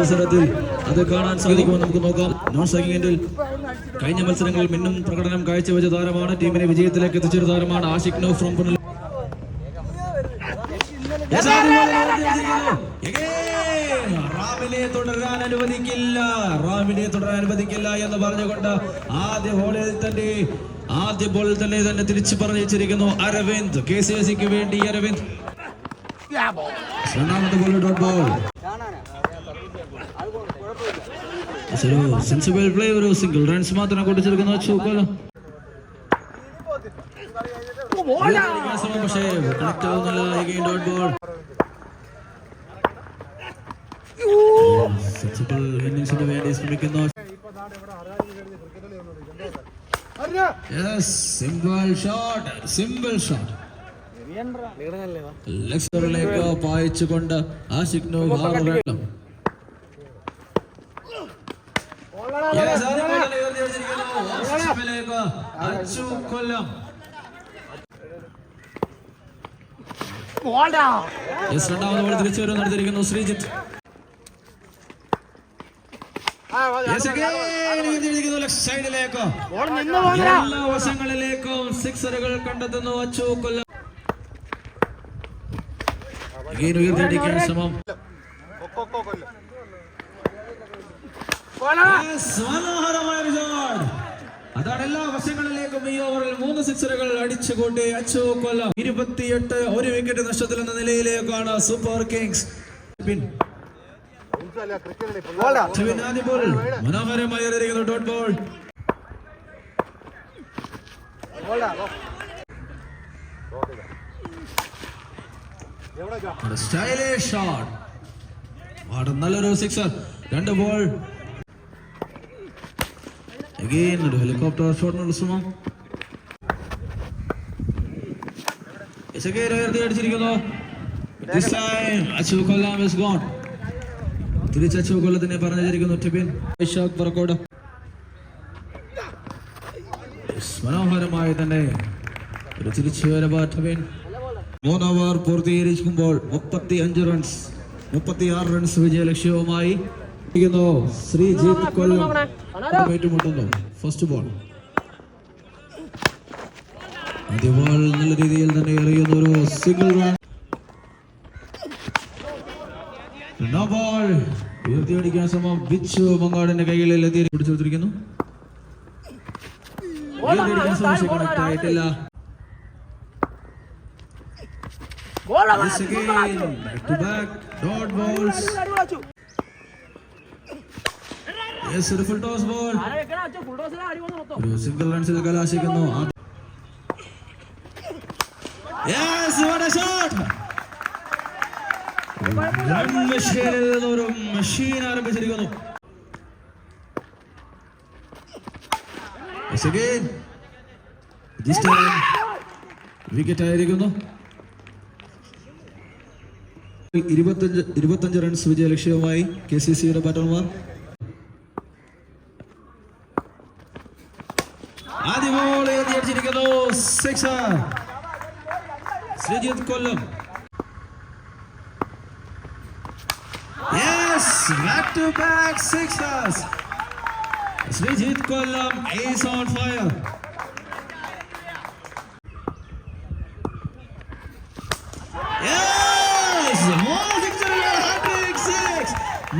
മത്സരത്തിൽ അത് കാണാൻ സാധിക്കുമെന്ന് നമുക്ക് നോക്കാം. നോൺ സ്ട്രൈക്കിംഗ് കഴിഞ്ഞ മത്സരങ്ങളിൽ മിന്നും പ്രകടനം കാഴ്ചവെച്ച താരമാണ്. ടീമിനെ വിജയത്തിലേക്ക് എത്തിച്ചൊരു താരമാണ് ആഷിഖ് നൌ ഫ്രം പുനൽ റാമിനെ തുടരാൻ അനുവദിക്കില്ല. റാമിനെ തുടരാൻ അനുവദിക്കില്ല എന്ന് പറഞ്ഞുകൊണ്ട് ആദ്യ ഹോളിൽ തന്നെ ആദ്യ ബോളിൽ തന്നെ തന്നെ തിരിച്ചു പറഞ്ഞിരിക്കുന്നു അരവിന്ദ്. കെ സി എസ് സിക്ക് വേണ്ടി അരവിന്ദ്. രണ്ടാമത്തെ ബോൾ ഡോട്ട് ബോൾ ഒരു സെൻസിബിൾ പ്ലേ ഒരു സിംഗിൾ റൺസ് മാത്രം കൊടുത്തിരിക്കുന്നു ചൂക്കോലോ പക്ഷേ കണക്ട് ആവുന്നില്ല ഡോട്ട് ബോൾ. സെൻസിബിൾ ഇന്നിംഗ്സിന് വേണ്ടി ശ്രമിക്കുന്നു സിമ്പിൾ ഷോട്ട് സിമ്പിൾ ഷോട്ട് ലെക്സറിലേക്ക് പായിച്ചുകൊണ്ട് ആഷിഖ് നോ അച്ചു കൊല്ലം. രണ്ടാമത് ബോൾ തിരിച്ചു വരും നടത്തിയിരിക്കുന്നു ശ്രീജിത്ത്. എല്ലാ വശങ്ങളിലേക്കും സിക്സറുകൾ കണ്ടെത്തുന്നു. അച്ചു കൊല്ലം. ഉയർത്തിയടിക്കാൻ ശ്രമം. Yes, മനോഹരമായ shot. അതാണ് എല്ലാ വശങ്ങളിലേക്കും ഈ ഓവറിൽ മൂന്ന് സിക്സറുകൾ അടിച്ചുകൊണ്ട് അച്ചു കൊല്ലം. ഇരുപത്തിയെട്ട് ഒരു വിക്കറ്റ് നഷ്ടത്തിൽ എന്ന നിലയിലേക്കാണ് സൂപ്പർ കിങ്സ് മനോഹരമായി എറിയുന്നു ഡോട്ട് ബോൾ സ്റ്റൈലിഷ് ഷോട്ട് നല്ലൊരു സിക്സർ രണ്ട് ബോൾ അഗെയിൻ ഒരു ഹെലികോപ്റ്റർ ഷോട്ടിനുള്ള ശ്രമം again അടിച്ചിരിക്കുന്നു This കൊല്ലാം is gone. തിരിച്ച് അച്ചു കൊല്ലത്തിനെ പറഞ്ഞിരിക്കുന്നു ടിബിൻ ഇഷാഖ് പറക്കോട്. മനോഹരമായി തന്നെ ഒരു തിരിച്ചു ടിബിൻ മൂന്ന് ഓവർ പൂർത്തീകരിക്കുമ്പോൾ മുപ്പത്തി അഞ്ച് റൺസ് മുപ്പത്തി ആറ് റൺസ് വിജയ ലക്ഷ്യവുമായി ഇരിക്കുന്നു ശ്രീജിത്ത് കൊല്ലം ഏറ്റുമുട്ടുന്നു ഫസ്റ്റ് ബോൾ ആദ്യ ബോൾ നല്ല രീതിയിൽ തന്നെ എറിയുന്ന ഒരു സിംഗിൾ റൺ ബോൾ ഉയർത്തിയടിക്കാൻ ശ്രമം ബിച്ചു മങ്ങാടിന്റെ കൈകളിൽ എത്തി പിടിച്ചു കൊടുത്തിരിക്കുന്നു ആയിട്ടില്ല Yes, again, back to back, dot balls. Yes, ഒരു ball. ഒരു സിംഗിൾ റൺസിൽ കലാശിക്കുന്നു ആദ്യ- Yes, what a shot! Run machine ൽ നിന്ന് ഒരു മെഷീൻ ആരംഭിച്ചിരിക്കുന്നു again. This time, wicket ആയിരിക്കുന്നു ഇരുപത്തഞ്ച് ഇരുപത്തഞ്ച് റൺസ് വിജയ ലക്ഷ്യവുമായി കെ സി സിയുടെ ബാറ്റർമാർ ആദ്യ ball അടിച്ചിരിക്കുന്നു sixer Srijit Kollam yes back to back sixers. Srijit Kollam is on fire Yes! മൂന്ന് സിക്സറുകൾ hat-trick six!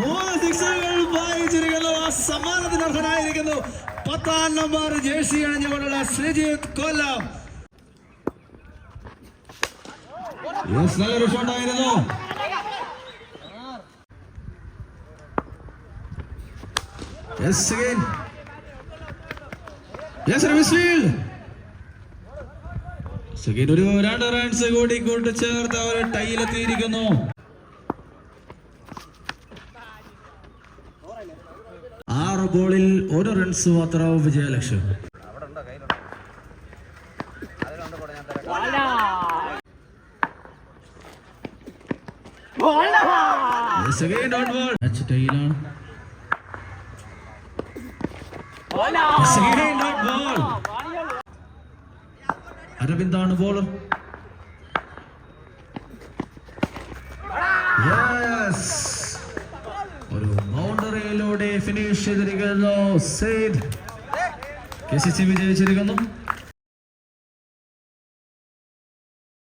മൂന്ന് സിക്സറുകൾ വായിച്ചിരിക്കുന്നു ആ സമ്മാനത്തിന് അർഹനായിരിക്കുന്നു പത്താം നമ്പർ ജേഴ്സി അണിഞ്ഞുകൊണ്ടുള്ള ശ്രീജിത്ത് കൊല്ലം ഷോട്ടായിരുന്നു Yes, again. Yes, Ramesh Field. Second ഒരു രണ്ട് റൺസ് കൂടി കൂട്ടിച്ചേർത്ത് അവർ ടൈയിലെത്തിയിരിക്കുന്നു ആറ് ബോളിൽ ഒരു റൺസ് മാത്രം വിജയലക്ഷ്യം. അരവിന്ദാണ് ബോളർ ഒരു ഫിനിഷ് ചെയ്തിരിക്കുന്നു. സെയ്ദ്. K C C വിജയിച്ചിരിക്കുന്നു